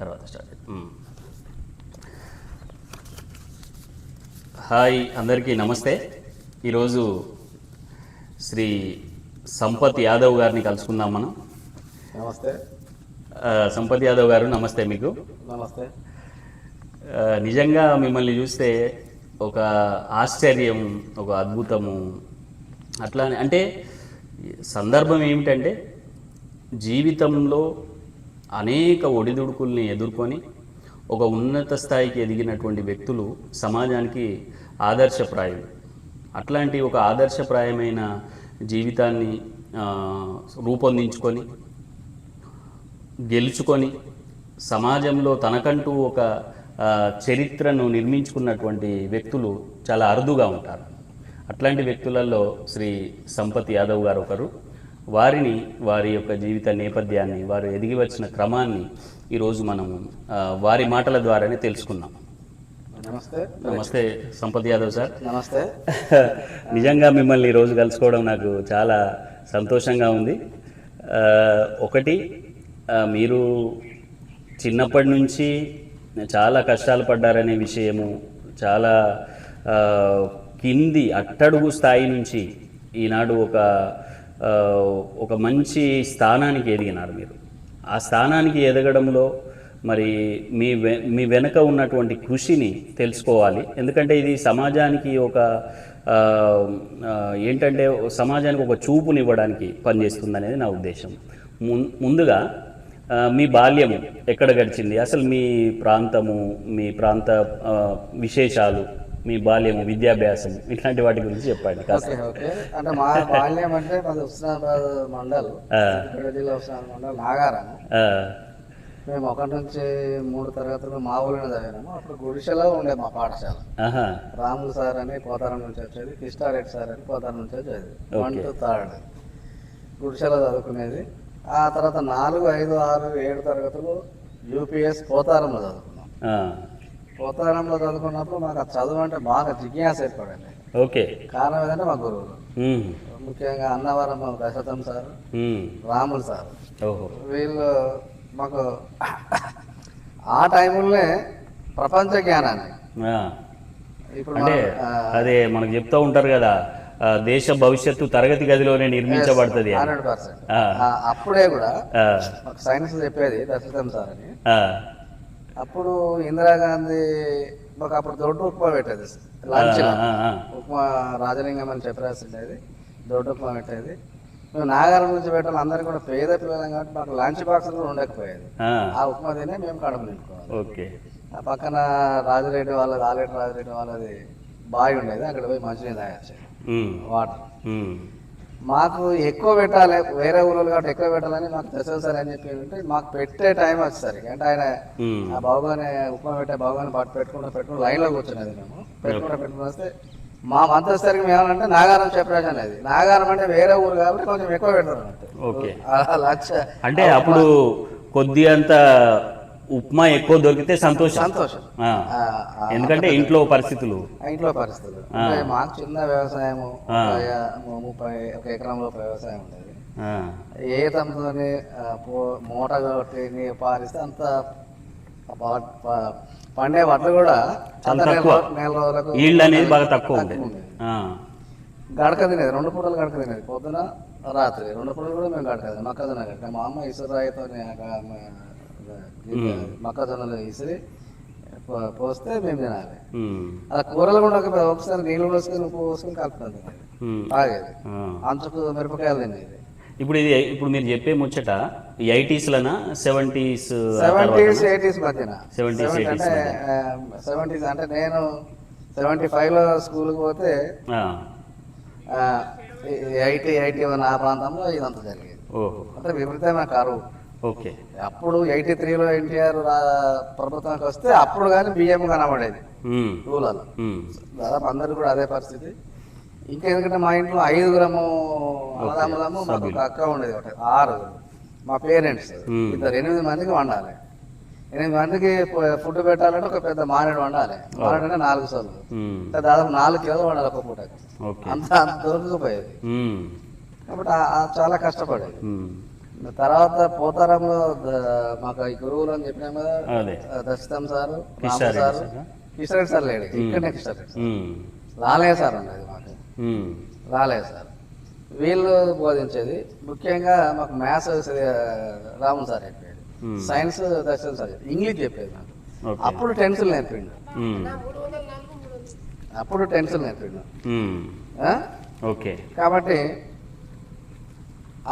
తర్వాత start. Hi అందరికీ నమస్తే. ఈరోజు శ్రీ సంపత్ యాదవ్ గారిని కలుసుకుందాం మనం. నమస్తే. సంపత్ యాదవ్ గారు నమస్తే మీకు. నమస్తే. నిజంగా మిమ్మల్ని చూస్తే ఒక ఆశ్చర్యం ఒక అద్భుతము. అట్లా అంటే సందర్భం ఏమిటంటే జీవితంలో అనేక ఒడిదుడుకుల్ని ఎదుర్కొని ఒక ఉన్నత స్థాయికి ఎదిగినటువంటి వ్యక్తులు సమాజానికి ఆదర్శప్రాయం. అట్లాంటి ఒక ఆదర్శప్రాయమైన జీవితాన్ని రూపొందించుకొని గెలుచుకొని సమాజంలో తనకంటూ ఒక చరిత్రను నిర్మించుకున్నటువంటి వ్యక్తులు చాలా అరుదుగా ఉంటారు. అట్లాంటి వ్యక్తులలో శ్రీ సంపత్ యాదవ్ గారు ఒకరు. వారిని వారి యొక్క జీవిత నేపథ్యాన్ని వారు ఎదిగి వచ్చిన క్రమాన్ని ఈరోజు మనము వారి మాటల ద్వారానే తెలుసుకున్నాం. నమస్తే. నమస్తే సంపత్ యాదవ్ సార్. నమస్తే. నిజంగా మిమ్మల్ని ఈరోజు కలుసుకోవడం నాకు చాలా సంతోషంగా ఉంది. ఒకటి మీరు చిన్నప్పటి నుంచి చాలా కష్టాలు పడ్డారనే విషయము చాలా కింది అట్టడుగు స్థాయి నుంచి ఈనాడు ఒక ఒక మంచి స్థానానికి ఎదిగినారు మీరు. ఆ స్థానానికి ఎదగడంలో మరి మీ వె మీ వెనక ఉన్నటువంటి కృషిని తెలుసుకోవాలి. ఎందుకంటే ఇది సమాజానికి ఒక ఏంటంటే సమాజానికి ఒక చూపునివ్వడానికి పనిచేస్తుందనేది నా ఉద్దేశం. ముం- ముందుగా మీ బాల్యం ఎక్కడ గడిచింది? అసలు మీ ప్రాంతము మీ ప్రాంత విశేషాలు మీ బాల్యము విద్యాభ్యాసం ఇట్లాంటి వాటి గురించి చెప్పండి కాస్త. అంటే మా బాల్యం అంటే మాది హుస్నాబాద్ మండల్. జిల్లా హుస్నాబాద్ మండల్ నాగారం. మేము ఒకటి నుంచి మూడు తరగతులు మా ఊరిలో చదివినాము అప్పుడు గుడిసెలో ఉండే మా పాఠశాల. రాములు సార్ అని పోతారం నుంచి వచ్చేది కృష్ణారెడ్డి సార్ అని పోతారం నుంచి వచ్చేది. వన్. To third. గుడిసెలో చదువుకునేది. ఆ తర్వాత నాలుగు ఐదు ఆరు ఏడు తరగతులు యూపీఎస్ పోతారంలో చదువుకున్నాం. పోతారంలో చదువుకున్నప్పుడు మాకు చదువు అంటే బాగా జిజ్ఞాస ఏర్పడండి ఓకే. కారణం ఏంటంటే మా గురువులు ముఖ్యంగా అన్నవరం దశరథం సార్ రాములు సార్. ఓహో. వీళ్ళు మాకు ఆ టైంలోనే ప్రపంచ జ్ఞానాన్ని. ఇప్పుడు అంటే అదే మనకు చెప్తూ ఉంటారు కదా దేశ భవిష్యత్తు తరగతి గదిలోనే నిర్మించబడుతుంది. అప్పుడే కూడా సైన్స్ చెప్పేది దశరథం సార్ అని అప్పుడు ఇందిరాగాంధీ మాకు అప్పుడు దొడ్డు ఉప్మా పెట్టేది. లంచ్. ఉప్మా రాజలింగం అని చెప్పరాసి ఉండేది దొడ్డు ఉప్మా పెట్టేది. మేము నాగారం నుంచి పెట్టాలి అందరికీ కూడా పేద పిల్లలం కాబట్టి మాకు లంచ్ బాక్స్ కూడా ఉండకపోయేది. ఆ, ఉప్మా తినే మేము కడుపు నింపుకోవాలి ఓకే. ఆ పక్కన రాజిరెడ్డి వాళ్ళది ఆలేటి రాజిరెడ్డి వాళ్ళది బావి ఉండేది. అక్కడ పోయి మంచినీళ్ళు తాగొచ్చు వాటర్. మాకు ఎక్కువ పెట్టాలి వేరే ఊళ్ళో కాబట్టి ఎక్కువ పెట్టాలని మాకు తెసలు సార్ అని చెప్పి ఉంటే మాకు పెట్టే టైం వచ్చేసరికి అంటే ఆయన ఆ బాబుగానే ఉప్మా పెట్టే బాబుగానే పట్టు పెట్టుకుంటూ పెట్టుకుని లైన్లో కూర్చునేది మేము. పెట్టుకుంటూ పెట్టుకుని వస్తే మా మంత్ వచ్చేసరికి మేము ఏమనంటే నాగారం చెప్పరాజు అనేది. నాగారం అంటే వేరే ఊరు కాబట్టి కొంచెం ఎక్కువ అన్నట్టు. ఓకే. అలా లక్ష అంటే అప్పుడు కొద్ది అంత ఉప్మా ఎక్కువ దొరికితే సంతోషం. సంతోషం. ఎందుకంటే ఇంట్లో పరిస్థితులు. ఇంట్లో పరిస్థితులు. మాకు చిన్న వ్యవసాయము. ఒక ముప్పై ఒక ఎకరంలో వ్యవసాయం ఉండేది. ఏ తమతోని మూట కొట్టి నీరు పారిస్తే అంత పండే వడ్లు కూడా చాలా తక్కువ. నెల రోజులకు ఈళ్ళు అనేది బాగా తక్కువ ఉండేది. గడక తినేది రెండు పూటలు గడక తినేది. పొద్దున రాత్రి రెండు పూటలు కూడా మేము గడక తినేది. మొక్కజొన్న గడక మా అమ్మ ఇసురాయితో మొక్కజొన్నలు పో- పోస్తే మేము తినాలి. అలా కూరలు కూడా ఒక- ఒకసారి నీళ్ళు పోసుకొని పోసుకొని కలుపుతాం తినేది. ఉమ్, తాగేది. ఆ. అంచుకు మిరపకాయలు తినేది. ఇప్పుడు ఇది ఇప్పుడు మీరు చెప్పే ముచ్చట ఈ ఐటీస్లనా సెవెంటీస్ సెవెంటీస్ ఎయిటీస్ మధ్యన. 70s, 80s అంటే సెవెంటీస్ అంటే నేను సెవెంటీ ఫైవ్లో స్కూల్కి పోతే ఎయిటీ ఎయిటీ వన్ ఆ ప్రాంతంలో ఇదంతా జరిగేది. ఓహో. అంటే విపరీతమైన కరువు. ఓకే. అప్పుడు ఎయిటీ త్రీలో ఎన్టీఆర్ ప్రభుత్వానికి వస్తే అప్పుడు కానీ బియ్యం కనబడేది. ఉమ్, దాదాపు అందరు కూడా అదే పరిస్థితి. ఇంకా ఎందుకంటే మా ఇంట్లో ఐదుగురము అన్నదమ్ములము మాకు అక్క ఉండేది ఒకటి ఆరుగురు. మా పేరెంట్స్. ఇద్దరు ఎనిమిది మందికి వండాలి. ఎనిమిది మందికి ఫుడ్ పెట్టాలంటే ఒక పెద్ద మానేడు వండాలి. మానేడు అంటే నాలుగు సార్లు. అంటే దాదాపు నాలుగు కిలోలు వండాలి ఒక పూటకి. అంత అంత దొరకకపోయేది. కాబట్టి చాలా కష్టపడేది. తర్వాత పోతారంలో మాకు ఈ గురువులు అని చెప్పినాం కదా దశితం సార్ సార్? కిషోర్ సార్ లేడు. ఇక్కడనే కిషోర్ రెడ్డి సార్. ఉండేది మాకు. లాలయ్య సార్. వీళ్ళు బోధించేది. ముఖ్యంగా మాకు మ్యాథ్స్ రామన్ సార్ చెప్పేది. Hmm. Science Darshan sir. English చెప్పేది నాకు అప్పుడు టెన్సులు నేర్పిండు. అప్పుడు టెన్సులు నేర్పిండు? ఓకే. కాబట్టి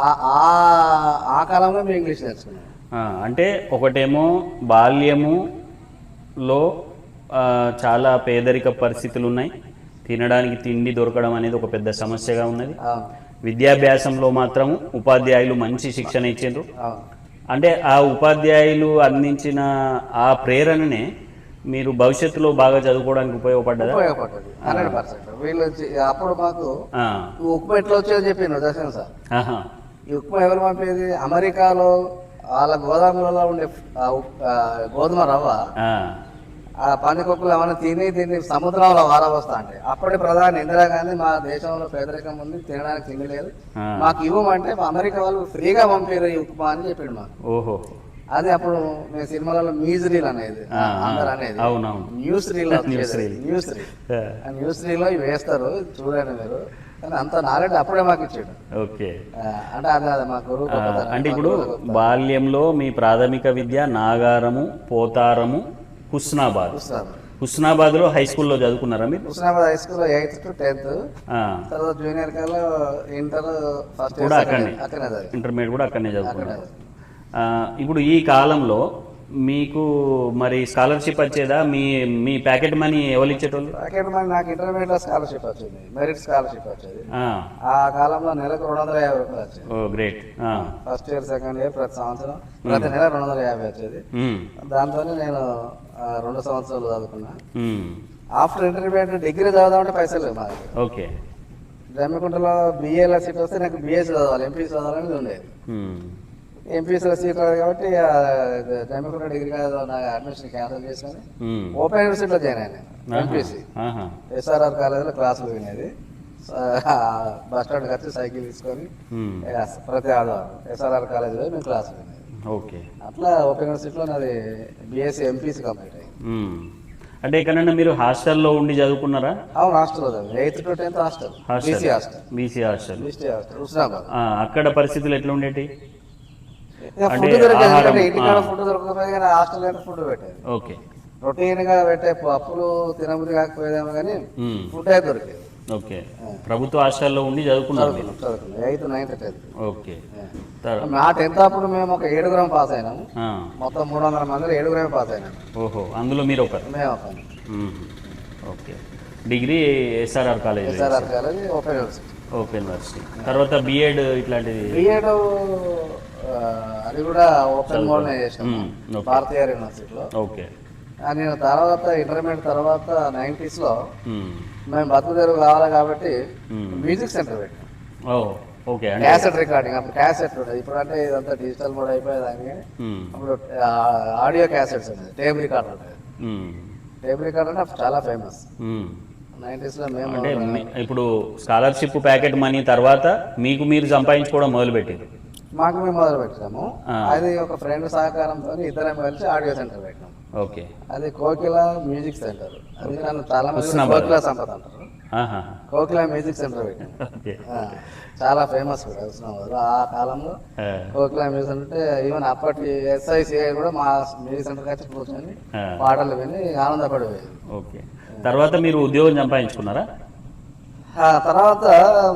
ఆ కాలంలో మేము ఇంగ్లీష్ నేర్చుకున్నాం. అంటే ఒకటేమో బాల్యములో చాలా పేదరిక పరిస్థితులు ఉన్నాయి. తినడానికి తిండి దొరకడం అనేది ఒక పెద్ద సమస్యగా ఉన్నది. విద్యాభ్యాసంలో మాత్రం ఉపాధ్యాయులు మంచి శిక్షణ ఇచ్చిండ్రు. అంటే ఆ ఉపాధ్యాయులు అందించిన ఆ ప్రేరణనే మీరు భవిష్యత్తులో బాగా చదువుకోవడానికి ఉపయోగపడ్డదా? ఉపయోగపడ్డది. Hundred percent. వీళ్ళు అప్పుడు మాకు ఉప్మా ఎట్లా వచ్చేది చెప్పిండు దర్శన్ సార్. ఈ ఉప్మా ఎవరు పంపేది? అమెరికాలో వాళ్ళ గోదాములలో ఉండే గోధుమ రవ్వ ఆ, పందికొక్కులు ఏమైనా తిని తిని సముద్రంలో వారవస్తా అంటే అప్పటి ప్రధాని ఇందిరాగాంధీ మా దేశంలో పేదరికం ఉంది తినడానికి తిండి లేదు. మాకు ఇవ్వమంటే అమెరికా వాళ్ళు ఫ్రీగా పంపారు ఈ ఉప్మా అని చెప్పిండు మాకు. ఓహో. అది అప్పుడు మేము సినిమాలలో మ్యూజ్ రీల్ అనేది అందరు అనేది. News reel news reel. News reel. News ఇవి వేస్తారు చూడండి మీరు. అంత నాలెడ్జ్ అప్పుడే మాకు ఇచ్చాడు. ఓకే. అంటే అది అది మా గురువు ఆ, గొప్పతనం. అంటే ఇప్పుడు. బాల్యంలో మీ ప్రాథమిక విద్య నాగారము పోతారము హుస్నాబాద్. హుస్నాబాద్. హుస్నాబాద్లో హై స్కూల్లో చదువుకున్నారా మీరు? హుస్నాబాద్ హై స్కూల్లో ఎయిత్ టు టెన్త్. తర్వాత జూనియర్ కాలో ఇంటర్ ఫస్ట్ కూడా అక్కడనే. ఇంటర్మీడియట్ కూడా అక్కడనే చదువుకున్నారు? ఇప్పుడు ఈ కాలంలో మీకు మరి స్కాలర్షిప్ వచ్చేదా? మీ మీ ప్యాకెట్ మనీ ఎవరు ఇచ్చేటోళ్ళు? అక్కడ మరి నాకు ఇంటర్మీడియట్లో స్కాలర్షిప్ వచ్చింది. మెరిట్ స్కాలర్షిప్ వచ్చేది. ఆ, కాలంలో నెలకు రెండు వందల యాభై రూపాయలు వచ్చేది. ఓ great. First year second year ప్రతి సంవత్సరం. ప్రతి నెల రెండు వందల యాభై వచ్చేది. దాంతోనే నేను రెండు సంవత్సరాలు చదువుకున్నా. ఆఫ్టర్ ఇంటర్మీడియట్ డిగ్రీ చదవదామంటే పైసలు లేవు ఓకే. జమ్మికుంటలో బీఏలో సీట్ వస్తే నాకు బీఎస్సీ చదవాలి ఎంపీసీ చదవాలని ఉండేది. ఎంపీసీలో సీట్ రాదు కాబట్టి జమ్మికుంట డిగ్రీ కాదు నా అడ్మిషన్ క్యాన్సిల్ చేసుకొని ఓపెన్ యూనివర్సిటీలో జాయిన్ అయినా ఆహా, ఎంపీసీ ఎస్ఆర్ఆర్ కాలేజీలో క్లాసులు వినేది. బస్ స్టాండ్కి వచ్చి సైకిల్ తీసుకొని ప్రతి ఆదివారం ఎస్ఆర్ఆర్ కాలేజీలో మేము క్లాసులు వినేది. ఓకే. అట్లా ఓపెన్ యూనివర్సిటీలో నాది బీఎస్సీ ఎంపీసీ కంప్లీట్ అయ్యింది. అంటే ఎక్కడన్నా మీరు హాస్టల్లో ఉండి చదువుకున్నారా? అవును హాస్టల్లో చదివి. Eighth to tenth hostel. BC hostel. BC hostel. Hostel అక్కడ పరిస్థితులు ఎట్లా ఉండేటి? ఓకే. రొటీన్గా పెట్టే పప్పులు తినబుద్ధి కాకపోయేదేమో కానీ ఫుడ్ అయితే దొరికేది. ఓకే. ప్రభుత్వ హాస్టల్లో ఉండి చదువుకున్నారు eighth ninth tenth. Okay. Tenth అప్పుడు మేము ఒక ఏడుగురం పాస్ అయినాము. మొత్తం మూడు వందల మందిలో ఏడుగురమే పాస్ అయినాము ఓహో అందులో మీరు మేము ఒక okay. Degree SRR college SRR college open university. Open university తర్వాత బిఎడ్ ఇట్లాంటిది. బిఎడ్ అది కూడా ఓపెన్ మోడ్నే ఓకే. భారతీయ యూనివర్సిటీలో. ఓకే. నేను తర్వాత ఇంటర్మీడియట్ తర్వాత నైంటీస్లో మేము బతుకు తెరువు కావాలి కాబట్టి. మ్యూజిక్ సెంటర్ పెట్టాం. ఓకే. Cassette recording. అప్పుడు క్యాసెట్ ఉండేది. ఇప్పుడు అంటే ఇదంతా డిజిటల్ మోడ్ ఉమ్, అప్పుడు ఆడియో క్యాసెట్స్ ఉండేది. టేప్ రికార్డ్ ఉండేది. టేప్ రికార్డ్ అంటే చాలా ఫేమస్. అంటే ఇప్పుడు స్కాలర్షిప్ ప్యాకెట్ మనీ తర్వాత మీకు మీరు సంపాదించుకోవడం మొదలుపెట్టారు. మాకు మేము మొదలు పెట్టాము. అది ఒక ఫ్రెండ్ సహకారంతో ఇద్దరం కలిసి ఆడియో సెంటర్ పెట్టాము ఓకే. అది కోకిల మ్యూజిక్ సెంటర్. అది నన్ను చాలా మంది. కోకిల సంపద అంటారు. కోకిల మ్యూజిక్ సెంటర్ పెట్టాము చాలా ఫేమస్ కూడా హుస్నాబాద్ ఆ కాలంలో కోకిల మ్యూజిక్ అంటే ఈవెన్ అప్పటి ఎస్ఐసిఐ కూడా మా మ్యూజిక్ సెంటర్ వచ్చి కూర్చొని పాటలు విని ఆనందపడిపోయేది ఓకే. తర్వాత మీరు ఉద్యోగం సంపాదించుకున్నారా? ఆ తర్వాత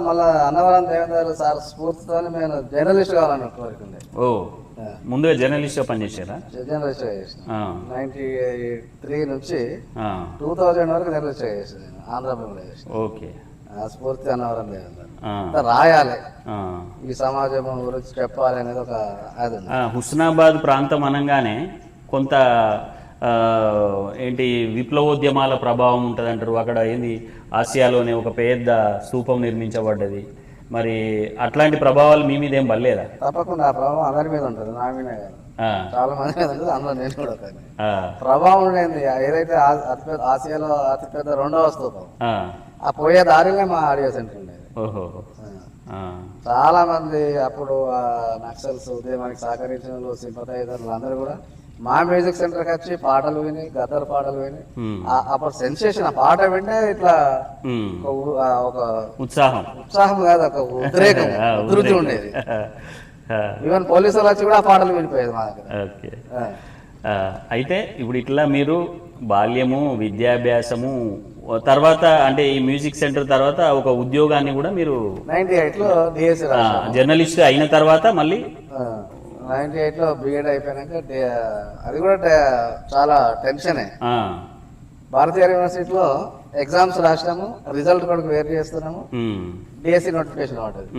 మళ్ళా అన్నవరం దేవేంద్ర సార్ స్ఫూర్తితో నేను జర్నలిస్ట్ కావాలని కోరుకుంది ఓ ముందుగా జర్నలిస్ట్ చేసిన. ఆ, నైన్టీ త్రీ నుంచి టూ థౌజండ్ వరకు జర్నలిస్ట్ చేసాను నేను ఆంధ్రప్రదేశ్ చేసిన. ఓకే. ఆ స్ఫూర్తి అన్నవరం అంతా రాయాలి. ఈ సమాజం గురించి చెప్పాలి అనేది ఒక అది హుస్నాబాద్ ప్రాంతం అనగానే కొంత ఏంటి విప్లవోద్యమాల ప్రభావం ఉంటుంది అంటారు అక్కడ ఏంది? ఆసియాలోనే ఒక పెద్ద స్తూపం నిర్మించబడ్డది. మరి అట్లాంటి ప్రభావాలు మీ మీద ఏం పడలేదా? తప్పకుండా. ఆ ప్రభావం అందరి మీద ఉంటుంది. నా మీద చాలా మంది మీద ఉంటుంది అందులో నేను కూడా ప్రభావం ఉండేది ఏదైతే ఆసియాలో అతిపెద్ద రెండవ స్తూపం ఆ, పోయే దారిలో మా ఆడియో సెంటర్ ఉండేది. చాలా మంది అప్పుడు ఆ నక్సల్స్ ఉద్యమానికి సహకరించిన వాళ్ళు సింపతైజర్లు అందరూ కూడా మా మ్యూజిక్ సెంటర్కి వచ్చి పాటలు విని గద్దర్ పాటలు విని అప్పుడు సెన్సేషన్ ఆ పాట వింటే ఇట్లా. ఒక ఉత్సాహం. ఉత్సాహం కాదు ఒక ఉద్రేకం ఉధృతి. ఉండేది. ఈవెన్ పోలీసులు వచ్చి కూడా ఆ పాటలు వినిపోయేది మా దగ్గర. అయితే ఇప్పుడు ఇట్లా మీరు బాల్యము విద్యాభ్యాసము తర్వాత అంటే ఈ మ్యూజిక్ సెంటర్ తర్వాత ఒక ఉద్యోగాన్ని కూడా మీరు ఆ, జర్నలిస్ట్ అయిన తర్వాత మళ్ళీ నైన్టీ ఎయిట్లో బిఎడ్ అయిపోయినాక డి- అది కూడా చాలా టెన్షనే. భారతీయ యూనివర్సిటీలో ఎగ్జామ్స్ రాసినాము రిజల్ట్ కూడా వేరు చేస్తున్నాము డిఎస్సి నోటిఫికేషన్ ఉంటుంది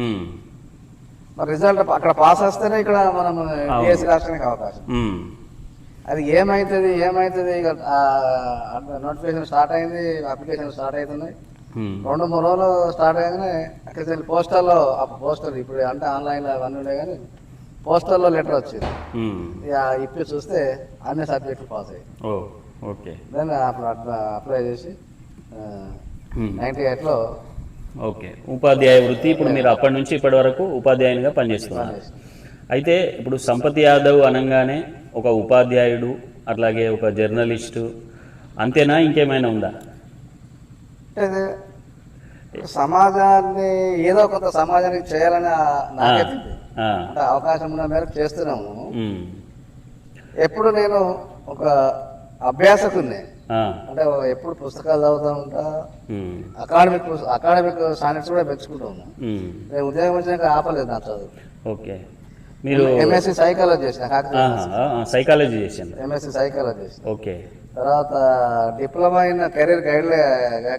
మరి రిజల్ట్ అక్కడ పాస్ వస్తేనే ఇక్కడ మనం డిఎస్సి రాష్ట్రానికి అవకాశం. ఉమ్, అది ఏమైతుంది ఏమైతుంది ఇక నోటిఫికేషన్ స్టార్ట్ అయింది అప్లికేషన్ స్టార్ట్ అవుతున్నాయి. రెండు మూడు రోజులు స్టార్ట్ అయ్యాగానే అక్కడికి వెళ్ళి పోస్టల్లో పోస్టర్ ఇప్పుడు అంటే ఆన్లైన్లో అవన్నీ ఉండే కానీ పోస్టల్లో లెటర్ వచ్చింది. ఇప్పి చూస్తే అన్ని సబ్జెక్టులు పాస్ అయ్యాయి. ఓకే. దెన్ అప్పుడు అట్లా అప్లై చేసి ఉమ్, నైంటీ ఎయిట్లో ఓకే. ఉపాధ్యాయ వృత్తి ఇప్పుడు మీరు అప్పటి నుంచి ఇప్పటి వరకు ఉపాధ్యాయునిగా పనిచేస్తున్నారు. అయితే ఇప్పుడు సంపత్ యాదవ్ అనగానే ఒక ఉపాధ్యాయుడు అట్లాగే ఒక జర్నలిస్టు అంతేనా ఇంకేమైనా ఉందా? సమాజాన్ని ఏదో కొంత సమాజానికి చేయాలని నాకైతే అంటే అవకాశం ఉన్న మేరకు చేస్తున్నాము. ఎప్పుడు నేను ఒక అభ్యాసకుని అంటే ఎప్పుడు పుస్తకాలు చదువుతూ ఉంటా అకాడమిక్ అకాడమిక్ స్టాండర్డ్స్ కూడా పెంచుకుంటూ ఉన్నా నేను ఉద్యోగం వచ్చినాక ఆపలేదు నా చదువు. ఓకే. మీరు ఎంఎస్సి సైకాలజీ చేసిన సైకాలజీ చేసింది ఎంఎస్సి సైకాలజీ చేసిన. ఓకే. తర్వాత diploma in career guide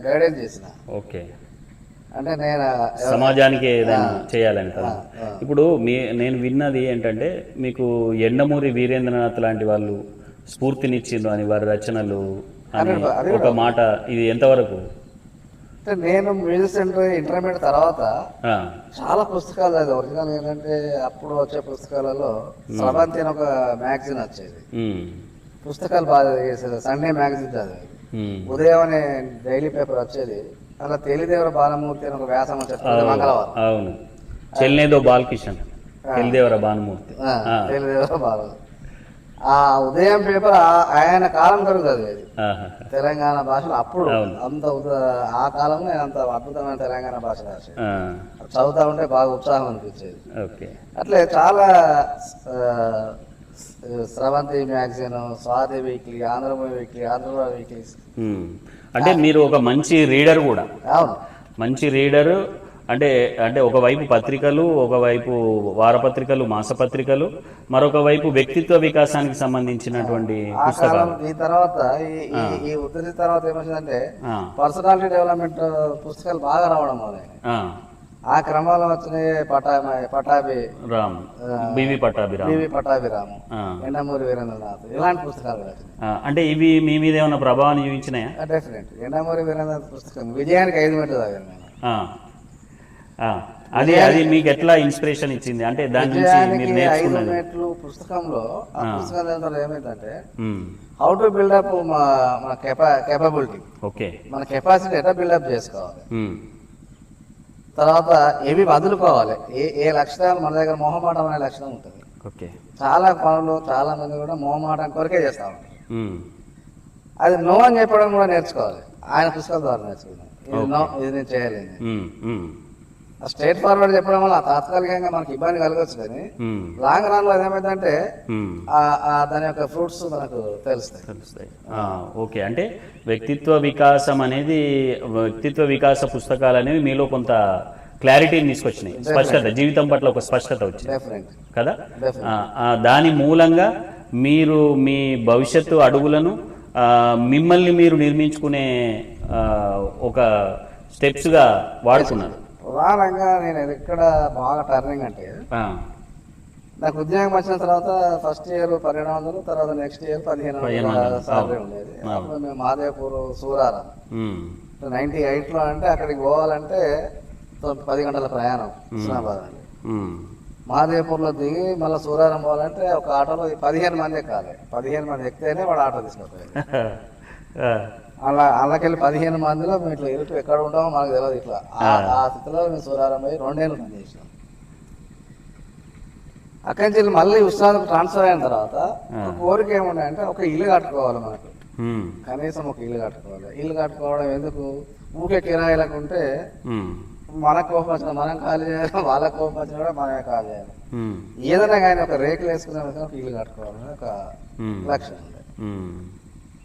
guidance చేసిన. ఓకే. అంటే నేను సమాజానికి ఏదైనా చేయాలని కదా. ఇప్పుడు మీ నేను విన్నది ఏంటంటే మీకు ఎండమూరి వీరేంద్రనాథ్ లాంటి వాళ్ళు స్ఫూర్తినిచ్చిండ్రు అని వారి రచనలు అని ఒక మాట ఇది ఎంతవరకు? అంటే నేను మ్యూజిక్ సెంటర్ ఇంటర్మీడియట్ తర్వాత చాలా పుస్తకాలు అది ఒరిజినల్ ఏంటంటే అప్పుడు వచ్చే పుస్తకాలలో స్రవంతి అని ఒక మ్యాగజైన్ వచ్చేది. పుస్తకాలు బాగా చేసేది సండే మ్యాగజైన్ చదివేది ఉదయం అనే డైలీ పేపర్ వచ్చేది. అలా తెలిదేవర బాలమూర్తి అని ఒక వ్యాసం వచ్చేది ప్రతి మంగళవారం. అవును. చెల్నేదో బాలకిషన్. తెలిదేవర ఆ, తెలిదేవర బాల ఆ ఉదయం పేపర్ ఆయన కాలం కొరకు చదివేది. తెలంగాణ భాషలో అప్పుడు. అంత ఆ కాలంలో అంత అద్భుతమైన తెలంగాణ భాష రాసేది. ఆ, చదువుతా ఉంటే బాగా ఉత్సాహం అనిపించేది. అట్లే చాలా Sravanthi magazine Swathi weekly Andhra Bhoomi weekly Andhra Bhoomi weekly. అంటే మీరు ఒక మంచి రీడర్ కూడా. అవును. మంచి రీడరు అంటే అంటే ఒకవైపు పత్రికలు ఒకవైపు వారపత్రికలు మాసపత్రికలు మరొక వైపు వ్యక్తిత్వ వికాసానికి సంబంధించినటువంటి పుస్తకాలు. కాలం ఈ తర్వాత ఈ- ఉద్ధృతి తర్వాత ఆ, పర్సనాలిటీ డెవలప్మెంట్ పుస్తకాలు బాగా రావడం ఆ, క్రమంలో వచ్చినాయి పటామి పటాభి రామ్. బివి పట్టాభిరామ్ పివి పటాభిరాము ఆ, ఎండమూరి వీరేంద్రనాథ్. ఇలాంటి పుస్తకాలు అంటే ఇవి మీ మీద ఏమైనా ప్రభావాన్ని చూపించినాయా? డెఫినెట్ ఎండమూరి వీరేంద్రనాథ్ పుస్తకం. విజయానికి ఐదు ఆ, ఆ, అది అది మీకు ఎట్లా ఇన్స్పిరేషన్ ఇచ్చింది? అంటే దాని నుంచి మీరు ఐదు నేర్చుకున్నది. మెట్లు పుస్తకంలో ఆ పుస్తకం చదవడం ఏమైందంటే హౌ టు బిల్డప్ మా మన కెపా కేపబిలిటీ ఓకే. మన కెపాసిటీ ఎట్లా బిల్డప్ చేసుకోవాలి? తర్వాత ఏవి వదులుకోవాలి? ఏ ఏ లక్షణాలు మన దగ్గర మొహమాటం అనే లక్షణం ఉంటుంది. ఓకే. చాలా పనులు చాలా మంది కూడా మొహమాటం కొరకే చేస్తా ఉంటారు. అది నో అని చెప్పడం కూడా నేర్చుకోవాలి. ఆయన పుస్తకాల ద్వారా నేర్చుకున్నాం ఇది నో ఇది నేను ఉమ్, స్ట్రేట్ ఫార్వర్డ్ చెప్పడం వల్ల తాత్కాలికంగా మనకి ఇబ్బంది కలగచ్చు కానీ లాంగ్ రన్లో ఏమైందంటే దాని యొక్క ఫ్రూట్స్ మనకు తెలుస్తాయి. తెలుస్తాయి. ఓకే. అంటే వ్యక్తిత్వ వికాసం అనేది వ్యక్తిత్వ వికాస పుస్తకాలు అనేవి మీలో కొంత క్లారిటీని తీసుకొచ్చినాయి. స్పష్టత జీవితం పట్ల ఒక స్పష్టత వచ్చింది. కదా? దాని మూలంగా మీరు మీ భవిష్యత్తు అడుగులను మిమ్మల్ని మీరు నిర్మించుకునే ఒక స్టెప్స్గా వాడుకున్నారు. ప్రధానంగా నేను ఎక్కడ బాగా టర్నింగ్ అంటే నాకు ఉద్యోగం వచ్చిన తర్వాత ఫస్ట్ ఇయర్ పన్నెండు వందలు తర్వాత నెక్స్ట్ ఇయర్ పదిహేను వందల. సాలరీ. ఉండేది. అప్పుడు మేము మాదేపూర్ సూరారం. నైన్టీ ఎయిట్లో అంటే అక్కడికి పోవాలంటే పది గంటల ప్రయాణం హుస్నాబాద్ నుండి ఉమ్, మహాదేవ్పూర్లో దిగి మళ్ళీ సూరారం పోవాలంటే ఒక ఆటోలో పదిహేను మంది ఎక్కాలి. పదిహేను మంది ఎక్కితేనే వాడు ఆటో తీసుకుపోయాడు అలా అందుకెళ్ళి పదిహేను మందిలో మేము ఇట్లా ఇరుకు ఎక్కడ ఉంటామో మాకు తెలియదు ఇట్లా. ఆ- స్థితిలో మేము సూరారం పోయి రెండేళ్ళు పని చేసినాం. అక్కడి నుంచి వెళ్ళి మళ్ళీ ఉత్సాహం ట్రాన్స్ఫర్ అయిన తర్వాత కోరిక ఏముండే అంటే ఒక ఇల్లు కట్టుకోవాలి మనకు కనీసం ఒక ఇల్లు కట్టుకోవాలి. ఇల్లు కట్టుకోవడం ఎందుకు? ఊకే కిరాయిలకు ఉంటే మనకు కోపం వచ్చిన మనం ఖాళీ చేయాలి వాళ్ళకి కోపం వచ్చిన కూడా మనమే ఖాళీ చేయాలి. ఏదైనా కానీ ఒక రేకులు వేసుకునే ఇల్లు కట్టుకోవాలని ఒక లక్ష్యం ఉంది.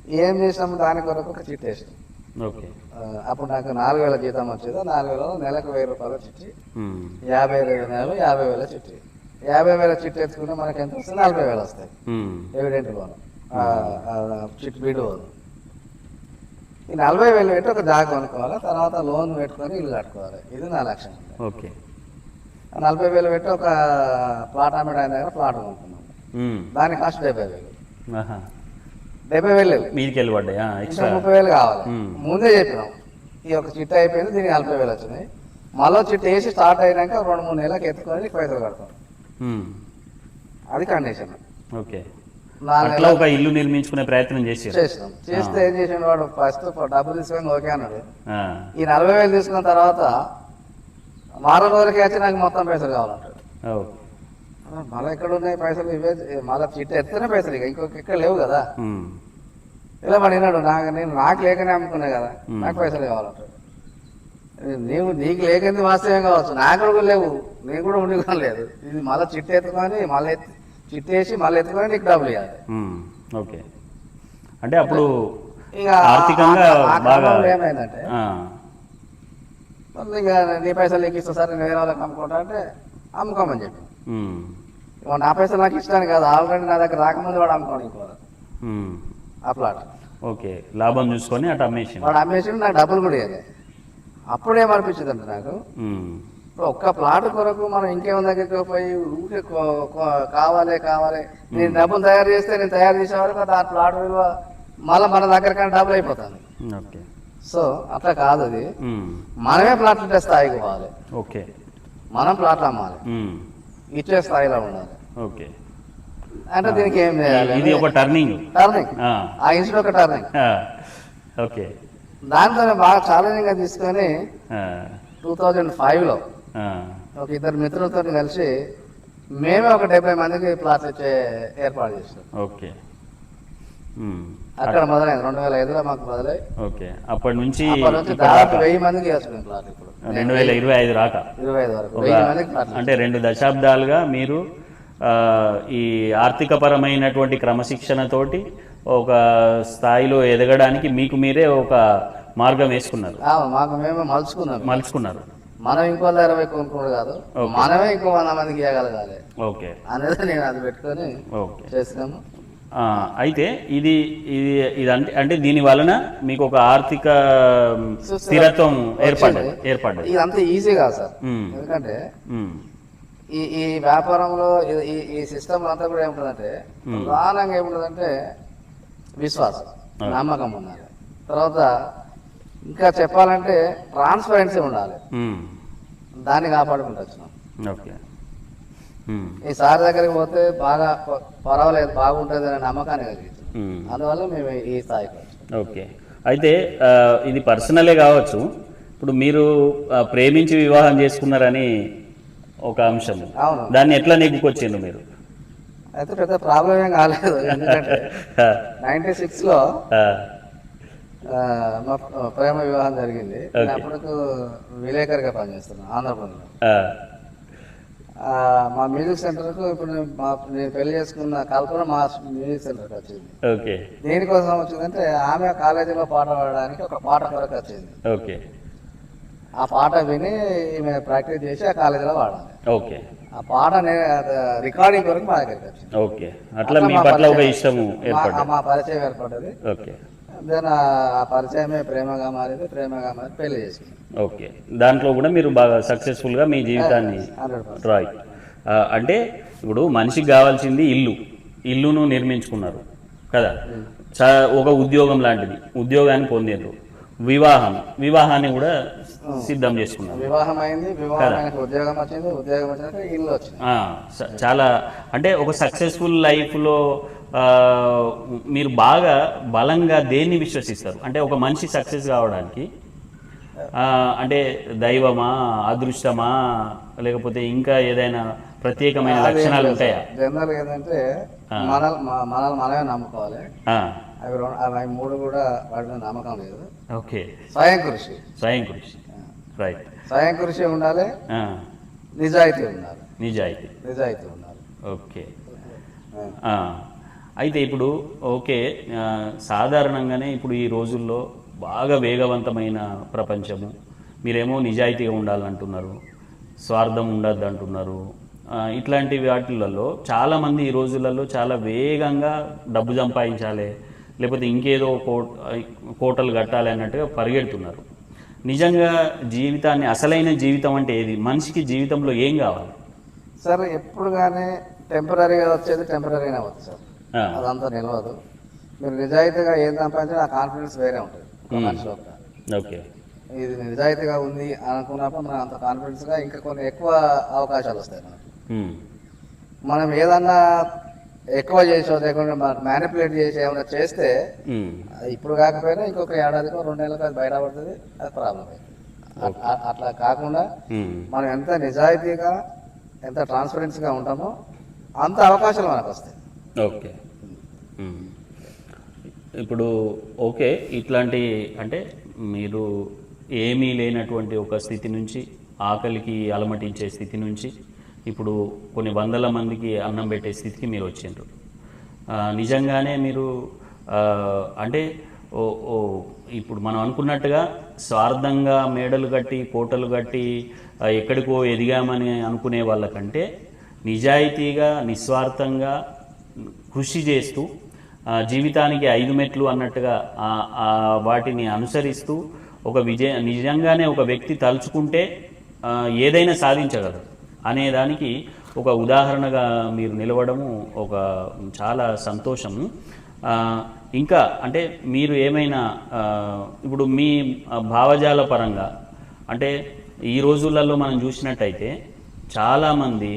ఏం చేసినాము దాని కొరకు ఒక ఓకే. ఆ, అప్పుడు నాకు నాలుగు వేల జీతం వచ్చేది. నాలుగు వేల నెలకు వెయ్యి రూపాయల చిట్టి. యాభై నెలలు యాభై వేల చిట్టి. యాభై వేల చిట్టి ఎత్తుకుంటే మనకి ఎంత వస్తుంది? నలభై వేలు వస్తాయి. Evident loan. చిట్టి బీడు లోన్. ఈ నలభై వేలు పెట్టి ఒక జాగా కొనుక్కోవాలి. తర్వాత లోన్ పెట్టుకొని ఇల్లు కట్టుకోవాలి. ఇది నా లక్ష్యం. ఓకే. నలభై వేలు పెట్టి ఒక ప్లాట్ ఆయన దగ్గర ప్లాట్ కొనుక్కున్నాం. దాని కాస్ట్ డెబ్బై వేలు. డెబ్బై వేలు మీదికి వెళ్ళి పడ్డాయా ఎక్స్ట్రా? ముప్పై వేలు కావాలి. ముందే చెప్పినాం. ఈ ఒక చిట్ట అయిపోయింది దీనికి నలభై వేలు వచ్చినాయి. మళ్ళీ చిట్ట వేసి స్టార్ట్ అయినాక రెండు మూడు నెలలకు ఎత్తుకొని పైసలు కడతాం. అది కండిషన్ ఓకే. అట్లా ఒక ఇల్లు నిర్మించుకునే ప్రయత్నం చేసినాం. చేస్తే ఏం చేసిన వాడు? ఫస్ట్ డబ్బులు తీసుకొని ఓకే అన్నాడు. ఈ నలభై వేలు తీసుకున్న తర్వాత వారం రోజులకి వచ్చి నాకు మొత్తం పైసలు కావాలంటాడు. మళ్ళీ ఎక్కడ ఉన్నాయి పైసలు? ఇవే మళ్ళీ చిట్ట ఎత్తేనే పైసలు ఇక. ఇంకొక ఇక్కడ లేవు కదా. ఇలా పడినాడు? నాకు నేను నాకు లేకనే అమ్ముకున్నా కదా. నాకు పైసలు కావాలంటాడు నీవు నీకు లేకంది వాస్తవం కావచ్చు? నాకు కూడా లేవు. నేను కూడా ఉండి కూడా లేదు. ఇది మళ్ళీ చిట్టు ఎత్తుకొని మళ్ళీ ఎత్తి చిట్టు వేసి మళ్ళీ ఎత్తుకొని నీకు డబ్బులు ఇవ్వాలి. ఓకే. అంటే అప్పుడు ఇక ఆర్థికంగా బాగా ఏమైందంటే ఇక నీ పైసలు నీకు ఇస్తా సార్ నేను వేరే వాళ్ళకి అమ్ముకుంటా అంటే అమ్ముకోమని చెప్పి. నా పైసలు నాకు ఇష్టాను కాదు ఆల్రెడీ నా దగ్గర రాకముందు వాడు ఉమ్, ఆ ప్లాట్. ఓకే లాభం చూసుకొని అటు అమ్మేసింది వాడు అమ్మేసి నాకు డబ్బులు కూడా ఇవ్వాలి అప్పుడేమనిపించింది అంటే నాకు. ఒక్క ప్లాట్ కొరకు మనం ఇంకేం దగ్గరికి పోయి ఊరికే కావాలి కావాలి. నేను డబ్బులు తయారు చేస్తే నేను తయారు చేసే వరకు ఆ ప్లాట్ విలువ మళ్ళీ మన దగ్గర కానీ డబ్బులు అయిపోతుంది. ఓకే. సో అట్లా కాదు అది. మనమే ప్లాట్లు ఇచ్చే స్థాయికి పోవాలి. ఓకే. మనం ప్లాట్లు అమ్మాలి. ఇచ్చే స్థాయిలో ఉండాలి. ఓకే. అంటే దీనికి ఏం చేయాలి ఇది ఒక టర్నింగ్ టర్నింగ్ ఆ, ఇన్స్టిట్యూట్ ఒక టర్నింగ్ ఓకే. దాంతో బాగా ఛాలెంజింగ్గా తీసుకొని టూ థౌజండ్ ఫైవ్లో ఒక ఇద్దరు మిత్రులతో కలిసి మేమే ఒక డెబ్బై మందికి ప్లాట్లు ఇచ్చే ఏర్పాటు చేసాం ఓకే. అక్కడ మొదలైంది. రెండు వేల ఐదులో మాకు మొదలై ఓకే. అప్పటి నుంచి దాదాపు వెయ్యి మందికి వేసుకున్నాం ఇప్పుడు. రెండు వేల ఇరవై ఐదు రాక ఇరవై ఐదు వరకు. వెయ్యి మందికి అంటే రెండు దశాబ్దాలుగా మీరు ఆ, ఈ ఆర్థికపరమైనటువంటి క్రమశిక్షణతోటి ఒక స్థాయిలో ఎదగడానికి మీకు మీరే ఒక మార్గం వేసుకున్నారు. మాకు మేము మలుచుకున్నాం. మలుచుకున్నారు. మనం ఇంకో ఇరవై కొనుక్కోడు కాదు. మనమే ఇంకో వంద మందికి ఇవ్వగలగాలి ఓకే. అనేది నేను అది పెట్టుకొని ఆ, అయితే ఇది ఇది ఇది అంటే అంటే దీని వలన మీకు ఒక ఆర్థిక స్థిరత్వం ఏర్పడ్డది ఏర్పడ్డది. ఇదంతా ఈజీ కాదు సార్. ఎందుకంటే ఈ ఈ వ్యాపారంలో ఈ- ఈ సిస్టమ్ అంతా కూడా ఏముంటుందంటే. ప్రధానంగా ఏముంటుందంటే విశ్వాసం. నమ్మకం ఉండాలి. తర్వాత ఇంకా చెప్పాలంటే ట్రాన్స్పరెన్సీ ఉండాలి. దాన్ని కాపాడుకుంటూ వచ్చినాం. ఓకే. ఈ సార్ దగ్గరికి పోతే బాగా పర్వాలేదు బాగుంటుంది అనే నమ్మకాన్ని కలిగించాం ఉమ్. అందువల్ల మేము ఈ స్థాయికి ఓకే. అయితే ఇది పర్సనలే కావచ్చు. ఇప్పుడు మీరు ప్రేమించి వివాహం చేసుకున్నారని ఒక అంశం. అవును. దాన్ని ఎట్లా నెగ్గుకొచ్చిండ్రు మీరు? అయితే పెద్ద ప్రాబ్లం ఏం కాలేదు నైన్టీ సిక్స్లో మా ప్రేమ వివాహం జరిగింది. అప్పటికు విలేకరిగా పనిచేస్తున్నాను ఆంధ్రప్రదేశ్లో. ఆ, ఆ, మా మ్యూజిక్ సెంటర్కు ఇప్పుడు నేను మా నేను పెళ్ళి చేసుకున్న కల్పన మా మ్యూజిక్ సెంటర్కి వచ్చింది. ఓకే. దేనికోసం వచ్చిందంటే ఆమె కాలేజీలో పాట పాడడానికి ఒక పాట కొరకు వచ్చింది. ఓకే. ఆ పాట విని ఈమె ప్రాక్టీస్ చేసి ఆ కాలేజీలో పాడాలి. ఓకే. ఆ పాట రికార్డింగ్ కొరకు మా దగ్గరికి వచ్చింది. ఓకే. అట్లా మీ పట్ల ఒక ఇష్టము మా పరిచయం ఏర్పడ్డది. ఓకే. దెన్ ఆ పరిచయమే ప్రేమగా మారింది ప్రేమగా మారి పెళ్ళి చేసుకుంది ఓకే. దాంట్లో కూడా మీరు బాగా సక్సెస్ఫుల్గా మీ జీవితాన్ని రాయ్. అంటే ఇప్పుడు మనిషికి కావాల్సింది ఇల్లు. ఇల్లును నిర్మించుకున్నారు. కదా? ఒక ఉద్యోగం లాంటిది. ఉద్యోగాన్ని పొందిండ్రు. వివాహం. వివాహాన్ని కూడా సిద్ధం చేసుకున్నారు. వివాహం అయింది ఉద్యోగం వచ్చింది ఉద్యోగం వచ్చినాక ఇల్లు వచ్చింది. చాలా అంటే ఒక సక్సెస్ఫుల్ లైఫ్లో మీరు బాగా బలంగా దేన్ని విశ్వసిస్తారు? అంటే ఒక మనిషి సక్సెస్ కావడానికి అంటే దైవమా అదృష్టమా లేకపోతే ఇంకా ఏదైనా ప్రత్యేకమైన లక్షణాలు ఉంటాయా? జనరల్ ఏంటంటే మన మనల్ని మనమే నమ్ముకోవాలి. అవి అవి మూడు కూడా వాటి మీద నమ్మకం లేదు. ఓకే. స్వయం కృషి. స్వయం కృషి. రైట్. స్వయం కృషి ఉండాలి. నిజాయితీ ఉండాలి. నిజాయితీ. నిజాయితీ ఉండాలి. ఓకే. అయితే ఇప్పుడు ఓకే సాధారణంగానే ఇప్పుడు ఈ రోజుల్లో బాగా వేగవంతమైన ప్రపంచము. మీరేమో నిజాయితీగా ఉండాలంటున్నారు స్వార్థం ఉండద్దు అంటున్నారు ఇట్లాంటి వాటిలలో చాలామంది ఈ రోజులలో చాలా వేగంగా డబ్బు సంపాదించాలి లేకపోతే ఇంకేదో కోట కోటలు కట్టాలి అన్నట్టుగా పరిగెడుతున్నారు. నిజంగా జీవితాన్ని అసలైన జీవితం అంటే ఏది? మనిషికి జీవితంలో ఏం కావాలి? సార్ ఎప్పుడు కానీ టెంపరీగా వచ్చేది టెంపరీగానే అవుతుంది సార్ అదంతా నిలవదు. మీరు నిజాయితీగా ఏం సంపాదించినా ఆ కాన్ఫిడెన్స్ వేరే ఉంటుంది. మనిషి ఓకే. ఇది నిజాయితీగా ఉంది అనుకున్నప్పుడు మనం అంత కాన్ఫిడెన్స్గా ఇంకా కొన్ని ఎక్కువ అవకాశాలు వస్తాయి మనకు. మనం ఏదన్నా ఎక్కువ చేసో లేకుండా మ్యానిపులేట్ చేసి ఏమైనా చేస్తే ఇప్పుడు కాకపోయినా ఇంకొక ఏడాదికో రెండు నెలలకు అది బయటపడుతుంది అది ప్రాబ్లం అట్లా కాకుండా. మనం ఎంత నిజాయితీగా ఎంత ట్రాన్స్పరెన్సీగా ఉంటామో అంత అవకాశాలు మనకు వస్తాయి. ఓకే. ఇప్పుడు ఓకే ఇట్లాంటి అంటే మీరు ఏమీ లేనటువంటి ఒక స్థితి నుంచి ఆకలికి అలమటించే స్థితి నుంచి ఇప్పుడు కొన్ని వందల మందికి అన్నం పెట్టే స్థితికి మీరు వచ్చిండ్రు. నిజంగానే మీరు అంటే ఓ ఓ ఇప్పుడు మనం అనుకున్నట్టుగా స్వార్థంగా మేడలు కట్టి కోటలు కట్టి ఎక్కడికో ఎదిగామని అనుకునే వాళ్ళకంటే నిజాయితీగా నిస్వార్థంగా కృషి చేస్తూ జీవితానికి ఐదు మెట్లు అన్నట్టుగా వాటిని అనుసరిస్తూ ఒక విజయ నిజంగానే ఒక వ్యక్తి తలుచుకుంటే ఏదైనా సాధించగలరు. అనేదానికి ఒక ఉదాహరణగా మీరు నిలవడము ఒక చాలా సంతోషము ఇంకా అంటే మీరు ఏమైనా ఇప్పుడు మీ భావజాల పరంగా అంటే ఈ రోజులలో మనం చూసినట్టయితే చాలామంది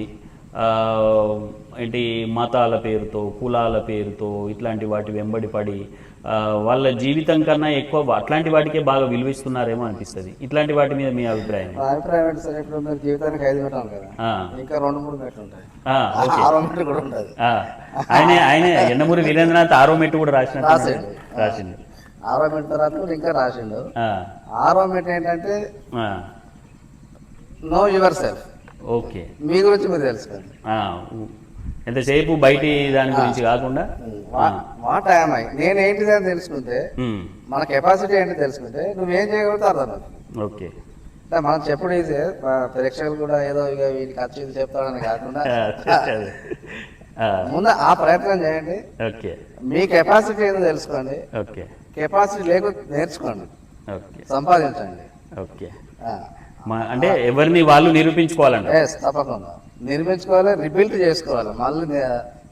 ఏంటి మతాల పేరుతో కులాల పేరుతో ఇట్లాంటి వాటి వెంబడి పడి వాళ్ళ జీవితం కన్నా ఎక్కువ అట్లాంటి వాటికే బాగా విలువిస్తున్నారేమో అనిపిస్తుంది. ఇట్లాంటి వాటి మీద మీ అభిప్రాయం? అభిప్రాయం ఏంటి సార్? ఇప్పుడు మీరు జీవితానికి ఐదు మెట్లు కదా. ఆ, ఇంకా రెండు మూడు ఉంటాయి. ఆరో కూడా ఉంటుంది ఆయనే ఆయనే ఎండమూరి వీరేంద్రనాథ్ ఆరో మెట్టు కూడా రాసినట్టు రాసిండు. రాసింది ఆరో మెట్టు తర్వాత కూడా ఇంకా రాసిండు. ఆరో మెట్టు ఏంటంటే ఆ, నో యువర్ సెల్ఫ్ ఓకే. మీ గురించి మీరు తెలుసుకోండి. ఎంతసేపు బయటి దాని గురించి కాకుండా? What am I? నేను ఏంటిది అని తెలుసుకుంటే మన కెపాసిటీ ఏంటి తెలుసుకుంటే నువ్వేం చేయగలుగుతావు అర్థం. ఓకే. మనం చెప్పుడు ఈజీ ప్రేక్షకులు కూడా ఏదో ఇక వీడికి ఖర్చు ఇది చెప్తాడని కాకుండా. ముందు ఆ ప్రయత్నం చేయండి. ఓకే. మీ కెపాసిటీ ఏంటో తెలుసుకోండి. ఓకే. కెపాసిటీ లేకపోతే నేర్చుకోండి. ఓకే. సంపాదించండి. ఓకే. అంటే ఎవరిని వాళ్ళు నిరూపించుకోవాలంట. తప్పకుండా. నిర్మించుకోవాలి రిబిల్డ్ చేసుకోవాలి. మళ్ళీ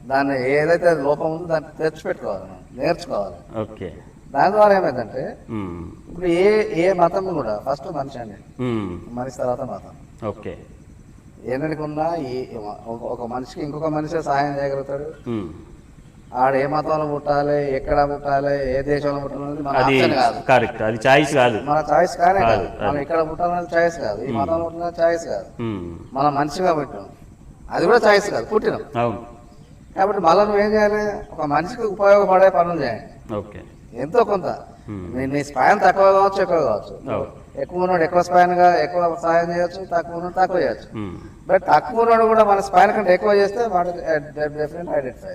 దాన్ని ఏదైతే లోపం ఉందో దాన్ని తెచ్చిపెట్టుకోవాలి నేర్చుకోవాలి. ఓకే. దాని ద్వారా ఏమైందంటే ఇప్పుడు ఏ ఏ మతం కూడా ఫస్ట్ మనిషి అండి. మనిషి తర్వాత మతం. ఓకే. ఎన్నటికున్నా ఈ ఒక- మనిషికి ఇంకొక మనిషి సహాయం చేయగలుగుతాడు. ఆడ ఏ మతంలో పుట్టాలి ఎక్కడ పుట్టాలి ఏ దేశంలో అది కాదు. కరెక్ట్ అది చాయిస్ కాదు. మన చాయిస్ కానే కాదు, మనం ఇక్కడ పుట్టాలనేది చాయిస్ కాదు. ఈ మతంలో పుట్టిన చాయిస్ కాదు. మనం మనిషిగా పుట్టినాం అది కూడా చాయిస్ కాదు. పుట్టినాం. అవును. కాబట్టి మళ్ళీ నువ్వేం చేయాలి? ఒక మనిషికి ఉపయోగపడే పనులు చేయండి. ఓకే. ఎంతో కొంత. నీ స్పాన్ తక్కువ కావచ్చు ఎక్కువ కావచ్చు. ఎక్కువ ఉన్నాడు ఎక్కువ స్పాన్గా ఎక్కువ సాయం చేయొచ్చు తక్కువ ఉన్నాడు తక్కువ చేయొచ్చు. బట్ తక్కువ ఉన్నాడు కూడా మన స్పాన్ కంటే ఎక్కువ చేస్తే వాడు డెఫినెట్ ఐడెంటిఫై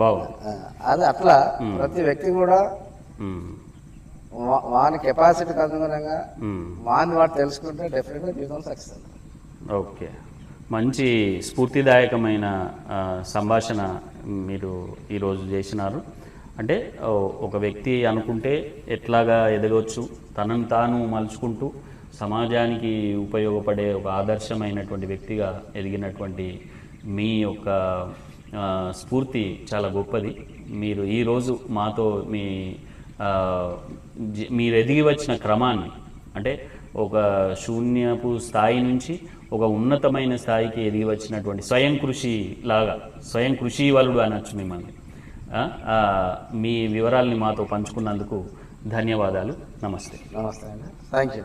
బాగుంది. అది అట్లా. ప్రతి వ్యక్తి కూడా వాని కెపాసిటీకి అనుగుణంగా. వాని వాడు తెలుసుకుంటే డెఫినెట్గా జీవితం సక్సెస్ ఓకే. మంచి స్ఫూర్తిదాయకమైన సంభాషణ మీరు ఈరోజు చేసినారు. అంటే ఒక వ్యక్తి అనుకుంటే ఎట్లాగా ఎదగవచ్చు తనను తాను మలుచుకుంటూ సమాజానికి ఉపయోగపడే ఒక ఆదర్శమైనటువంటి వ్యక్తిగా ఎదిగినటువంటి మీ యొక్క స్ఫూర్తి చాలా గొప్పది. మీరు ఈరోజు మాతో మీ మీరు ఎదిగి వచ్చిన క్రమాన్ని అంటే ఒక శూన్యపు స్థాయి నుంచి ఒక ఉన్నతమైన స్థాయికి ఎదిగి వచ్చినటువంటి స్వయం కృషి లాగా స్వయం కృషి వలుడు అనొచ్చు మిమ్మల్ని. మీ వివరాల్ని మాతో పంచుకున్నందుకు ధన్యవాదాలు. నమస్తే. నమస్తే థ్యాంక్ యూ